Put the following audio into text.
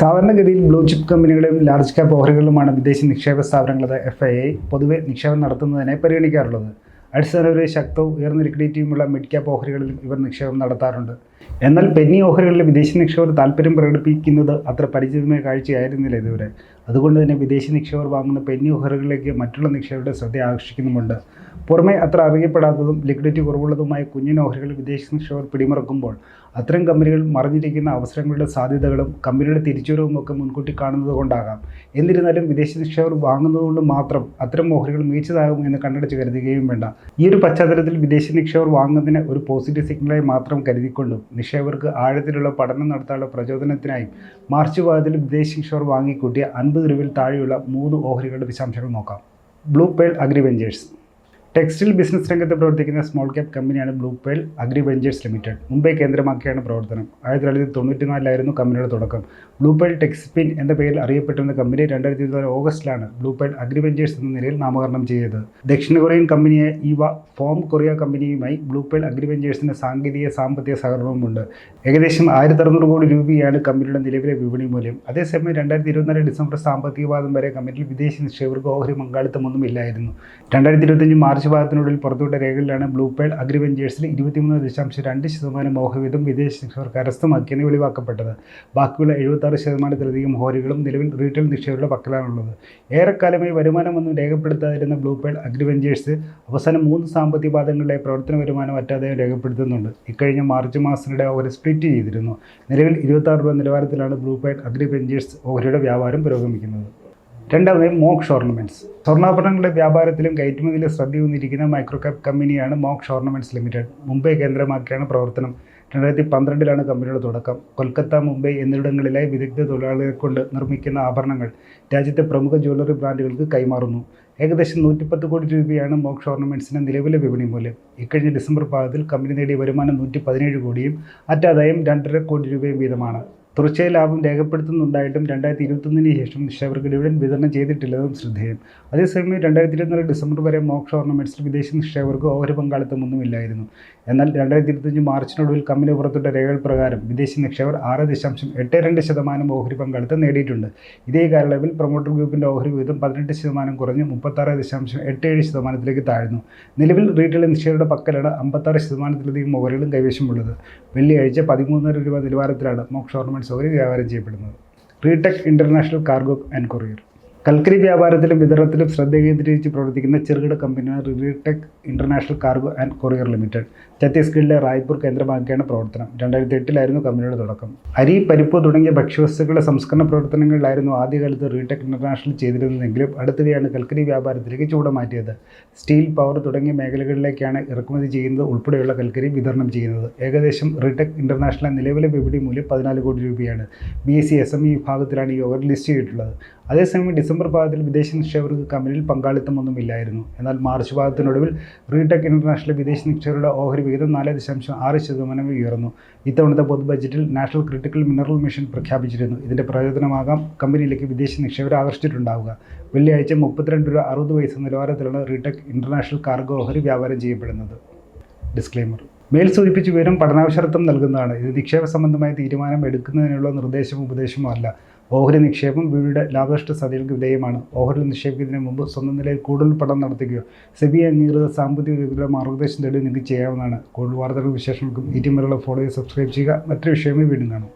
സാധാരണഗതിയിൽ blue chip കമ്പനികളും large cap ഓഹരികളുമാണ് വിദേശ നിക്ഷേപ സ്ഥാപനങ്ങളത് എഫ് ഐ ഐ പൊതുവെ നിക്ഷേപം നടത്തുന്നതിനെ പരിഗണിക്കാറുള്ളത്. അടിസ്ഥാനപരമായി ശക്തവും ഉയർന്ന ലിക്വിഡിറ്റിയുമുള്ള മിഡ് ക്യാപ്പ് ഓഹരികളിലും ഇവർ നിക്ഷേപം നടത്താറുണ്ട്. എന്നാൽ പെന്നി ഓഹരികളിലെ വിദേശ നിക്ഷേപർ താല്പര്യം പ്രകടിപ്പിക്കുന്നത് അത്ര പരിചിതമായ കാഴ്ചയായിരുന്നില്ല ഇതുവരെ. അതുകൊണ്ട് തന്നെ വിദേശ നിക്ഷേപർ വാങ്ങുന്ന പെന്നി ഓഹരികളിലേക്ക് മറ്റുള്ള നിക്ഷേപരുടെ ശ്രദ്ധ ആകർഷിക്കുന്നുമുണ്ട്. പുറമെ അത്ര അറിയപ്പെടാത്തതും ലിക്വിഡിറ്റി കുറവുള്ളതുമായ കുഞ്ഞിന് ഓഹരികൾ വിദേശ നിക്ഷേപർ പിടിമുറക്കുമ്പോൾ അത്തരം കമ്പനികൾ മറിഞ്ഞിരിക്കുന്ന അവസരങ്ങളുടെ സാധ്യതകളും കമ്പനിയുടെ തിരിച്ചുവരവും ഒക്കെ മുൻകൂട്ടി കാണുന്നത് കൊണ്ടാകാം. എന്നിരുന്നാലും വിദേശ നിക്ഷേപർ വാങ്ങുന്നതുകൊണ്ട് മാത്രം അത്തരം ഓഹരികൾ മികച്ചതാകും എന്ന് കണ്ടടിച്ച് കരുതുകയും വേണ്ട. ഈ ഒരു പശ്ചാത്തലത്തിൽ വിദേശ നിക്ഷേപർ വാങ്ങുന്നതിന് ഒരു പോസിറ്റീവ് സിഗ്നലായി മാത്രം കരുതിക്കൊണ്ടും നിക്ഷേപകർക്ക് ആഴത്തിലുള്ള പഠനം നടത്താനുള്ള പ്രചോദനത്തിനായും മാർച്ച് പാദത്തിൽ വിദേശ ഷോർ വാങ്ങിക്കൂട്ടിയ അൻപത് രൂപയിൽ താഴെയുള്ള മൂന്ന് ഓഹരികളുടെ വിശദാംശങ്ങൾ നോക്കാം. Blue Pearl Agri Ventures textile business രംഗത്ത് പ്രവർത്തിക്കുന്ന സ്മോൾ ക്യാപ് കമ്പനിയാണ് Blue Pearl Agri Ventures Limited Mumbai കേന്ദ്രമാക്കിയാണ് പ്രവർത്തനം. ആയിരത്തി തൊള്ളായിരത്തി തൊണ്ണൂറ്റി നാലിലായിരുന്നു കമ്പനിയുടെ തുടക്കം. ബ്ലൂ പേൾ ടെക്സ്പിൻ എന്ന പേരിൽ അറിയപ്പെട്ടിരുന്ന കമ്പനി രണ്ടായിരത്തി ഇരുപത്തി ഓഗസ്റ്റിലാണ് ബ്ലൂ പേൾ അഗ്രി വെഞ്ചേഴ്സ് എന്ന നിലയിൽ നാമകരണം ചെയ്തത്. ദക്ഷിണ കൊറിയൻ കമ്പനിയായ ഇവ ഫോം കൊറിയ കമ്പനിയുമായി ബ്ലൂ പേൾ അഗ്രി വെഞ്ചേഴ്സിന് സാങ്കേതിക സാമ്പത്തിക സഹകരണവുമുണ്ട്. ഏകദേശം ആയിരത്തി അറുന്നൂറ് കോടി രൂപയാണ് കമ്പനിയുടെ നിലവിലെ വിപണി മൂല്യം. അതേസമയം രണ്ടായിരത്തി ഇരുപത്തിനാല് ഡിസംബർ സാമ്പത്തിക വാദം വരെ കമ്പനിയിൽ വിദേശ നിക്ഷേപകർക്ക് ഓഹരി പങ്കാളിത്തമൊന്നും ഇല്ലായിരുന്നു. രണ്ടായിരത്തി ഇരുപത്തഞ്ച് മാർച്ച് പാദത്തിനുള്ളിൽ പുറത്തുവിട്ട രേഖകളിലാണ് ബ്ലൂ പേൾ അഗ്രി വെഞ്ചേഴ്സിൽ ഇരുപത്തിമൂന്ന് ദശാംശം രണ്ട് ശതമാനം മോഹവിധം വിദേശ നിക്ഷേപം കരസ്ഥമാക്കിയെന്ന് വെളിവാക്കപ്പെട്ടത്. ബാക്കിയുള്ള എഴുപത്താറ് ശതമാനത്തിലധികം ഹോരികളും നിലവിൽ റീറ്റെയിൽ നിക്ഷേപകരുടെ പക്കലാണുള്ളത്. ഏറെക്കാലമായി വരുമാനമൊന്നും രേഖപ്പെടുത്താതിരുന്ന ബ്ലൂ പേൾ അഗ്രി വെഞ്ചേഴ്സ് അവസാനം മൂന്ന് സാമ്പത്തിക പാദങ്ങളിലെ പ്രവർത്തന വരുമാനം അറ്റാദായം രേഖപ്പെടുത്തുന്നുണ്ട്. ഇക്കഴിഞ്ഞ മാർച്ച് മാസത്തിനിടെ ഓഹരി സ്പ്ലിറ്റ് ചെയ്തിരുന്നു. നിലവിൽ ഇരുപത്താറ് രൂപ നിലവാരത്തിലാണ് ബ്ലൂ പേൾ അഗ്രി വെഞ്ചേഴ്സ് ഓഹരിയുടെ വ്യാപാരം പുരോഗമിക്കുന്നത്. രണ്ടാമതായി മോക്സ് ഓർണമെന്റ്സ് സ്വർണാഭരണങ്ങളുടെ വ്യാപാരത്തിലും കയറ്റുമതിയിലും ശ്രദ്ധയൂന്നിരിക്കുന്ന മൈക്രോ ക്യാപ് കമ്പനിയാണ് മോക്സ് ഓർണമെന്റ്സ് ലിമിറ്റഡ്. മുംബൈ കേന്ദ്രമാക്കിയാണ് പ്രവർത്തനം. രണ്ടായിരത്തി പന്ത്രണ്ടിലാണ് കമ്പനിയുടെ തുടക്കം. കൊൽക്കത്ത മുംബൈ എന്നിവിടങ്ങളിലായി വിദഗ്ധ തൊഴിലാളികളെ കൊണ്ട് നിർമ്മിക്കുന്ന ആഭരണങ്ങൾ രാജ്യത്തെ പ്രമുഖ ജ്വല്ലറി ബ്രാൻഡുകൾക്ക് കൈമാറുന്നു. ഏകദേശം നൂറ്റിപ്പത്ത് കോടി രൂപയാണ് മോക്സ് ഓർണമെന്റ്സിന് നിലവിലെ വിപണി മൂല്യം. ഇക്കഴിഞ്ഞ ഡിസംബർ പാദത്തിൽ കമ്പനി നേടിയ വരുമാനം നൂറ്റി പതിനേഴ് കോടിയും അറ്റാദായം രണ്ടര കോടി രൂപയും വീതമാണ്. തുടർച്ചയായ ലാഭം രേഖപ്പെടുത്തുന്നുണ്ടായിട്ടും രണ്ടായിരത്തി ഇരുപത്തൊന്നിന് ശേഷം നിക്ഷേപകർക്ക് ഡിവിഡൻഡ് വിതരണം ചെയ്തിട്ടില്ലെന്നും ശ്രദ്ധേയം അതേസമയം രണ്ടായിരത്തി ഇരുപത്തിനാല് ഡിസംബർ വരെ മോക്ഷ ഓർണമെന്റ്സിൽ വിദേശ നിക്ഷേപകർക്ക് ഓഹരി പങ്കാളിത്തമൊന്നുമില്ലായിരുന്നു. എന്നാൽ രണ്ടായിരത്തി ഇരുപത്തഞ്ച് മാർച്ചിനൊടുവിൽ കമ്പനി പുറത്തുവിട്ട രേഖകൾ പ്രകാരം വിദേശ നിക്ഷേപർ ആറ് ദശാംശം എട്ട് രണ്ട് ശതമാനം ഓഹരി പങ്കാളിത്തം നേടിയിട്ടുണ്ട്. ഇതേ കാലയളവിൽ പ്രൊമോട്ടർ ഗ്രൂപ്പിന്റെ ഓഹരി വിഹിതം പതിനെട്ട് ശതമാനം കുറഞ്ഞ് മുപ്പത്താറ് ദശാംശം എട്ട് ഏഴ് ശതമാനത്തിലേക്ക് താഴ്ന്നു. നിലവിൽ റീറ്റെയിൽ നിക്ഷേപകരുടെ പക്കലാണ് അമ്പത്താറ് ശതമാനത്തിലധികം ഓഹരികളും കൈവശമുള്ളത്. വെള്ളിയാഴ്ച പതിമൂന്നര രൂപ നിലവാരത്തിലാണ് മോക്ഷ ഓർണമെന്റ്സ് സൗകര്യം വ്യാപാരം ചെയ്യപ്പെടുന്നത്. Retech International Cargo and Courier കൽക്കരി വ്യാപാരത്തിലും വിതരണത്തിലും ശ്രദ്ധ കേന്ദ്രീകരിച്ച് പ്രവർത്തിക്കുന്ന ചെറുകിട കമ്പനിയാണ് Retech International Cargo and Courier Limited ഛത്തീസ്ഗഡിലെ റായ്പൂർ കേന്ദ്രമാക്കിയാണ് പ്രവർത്തനം. രണ്ടായിരത്തി എട്ടിലായിരുന്നു കമ്പനിയുടെ തുടക്കം. അരി പരിപ്പ് തുടങ്ങിയ ഭക്ഷ്യവസ്തുക്കളുടെ സംസ്കരണ പ്രവർത്തനങ്ങളിലായിരുന്നു ആദ്യകാലത്ത് റീടെക് ഇന്റർനാഷണൽ ചെയ്തിരുന്നതെങ്കിലും അടുത്തിടെയാണ് കൽക്കരി വ്യാപാരത്തിലേക്ക് ചൂട് മാറ്റിയത്. സ്റ്റീൽ പവർ തുടങ്ങിയ മേഖലകളിലേക്കാണ് ഇറക്കുമതി ചെയ്യുന്നത് ഉൾപ്പെടെയുള്ള കൽക്കരി വിതരണം ചെയ്യുന്നത്. ഏകദേശം റീടെക് ഇന്റർനാഷണൽ നിലവിലെ വിപണി മൂല്യം പതിനാല് കോടി രൂപയാണ്. B S C S M E വിഭാഗത്തിലാണ് ഈ ഓവർ ലിസ്റ്റ് ചെയ്തിട്ടുള്ളത്. അതേസമയം ഡിസംബർ പാദത്തിൽ വിദേശ നിക്ഷേപകർക്ക് കമ്പനിയിൽ പങ്കാളിത്തമൊന്നും ഇല്ലായിരുന്നു. എന്നാൽ മാർച്ച് പാദത്തിനൊടുവിൽ റീടെക് ഇന്റർനാഷണൽ വിദേശ നിക്ഷേപകരുടെ ഓഹരി വിഹിതം നാല് ദശാംശം ആറ് ശതമാനം ഉയർന്നു. ഇത്തവണത്തെ പൊതു ബജറ്റിൽ നാഷണൽ ക്രിട്ടിക്കൽ മിനറൽ മിഷൻ പ്രഖ്യാപിച്ചിരുന്നു. ഇതിന്റെ പ്രയോജനമാകാം കമ്പനിയിലേക്ക് വിദേശ നിക്ഷേപകരെ ആകർഷിച്ചിട്ടുണ്ടാവുക. വെള്ളിയാഴ്ച മുപ്പത്തിരണ്ട് രൂപ അറുപത് പൈസ നിലവാരത്തിലാണ് റീടെക് ഇന്റർനാഷണൽ കാർഗോ ഓഹരി വ്യാപാരം ചെയ്യപ്പെടുന്നത്. ഡിസ്ക്ലെയിമർ. മേൽ സൂചിപ്പിച്ച വിവരം പഠനാവശ്യർത്ഥം നൽകുന്നതാണ്. ഇത് നിക്ഷേപ സംബന്ധമായ തീരുമാനം എടുക്കുന്നതിനുള്ള നിർദ്ദേശമോ ഉപദേശമോ അല്ല. ഓഹരി നിക്ഷേപം വീടിയുടെ ലാഭനഷ്ട സാധ്യതകൾക്ക് വിധേയമാണ്. ഓഹരി നിക്ഷേപിക്കുന്നതിന് മുമ്പ് സ്വന്തം നിലയിൽ കൂടുതൽ പഠനം നടത്തുകയോ സെബി അംഗീകൃത സാമ്പത്തിക വിദഗ്ധരുടെ മാർഗനിർദ്ദേശം തേടി നിങ്ങൾക്ക് ചെയ്യാവുന്നതാണ്. കൂടുതൽ വാർത്തകളും വിശേഷങ്ങൾക്കും ഈ ടീമിലുള്ള ഫോളോ സബ്സ്ക്രൈബ് ചെയ്യുക. മറ്റൊരു വിഷയമായി വീണ്ടും കാണും.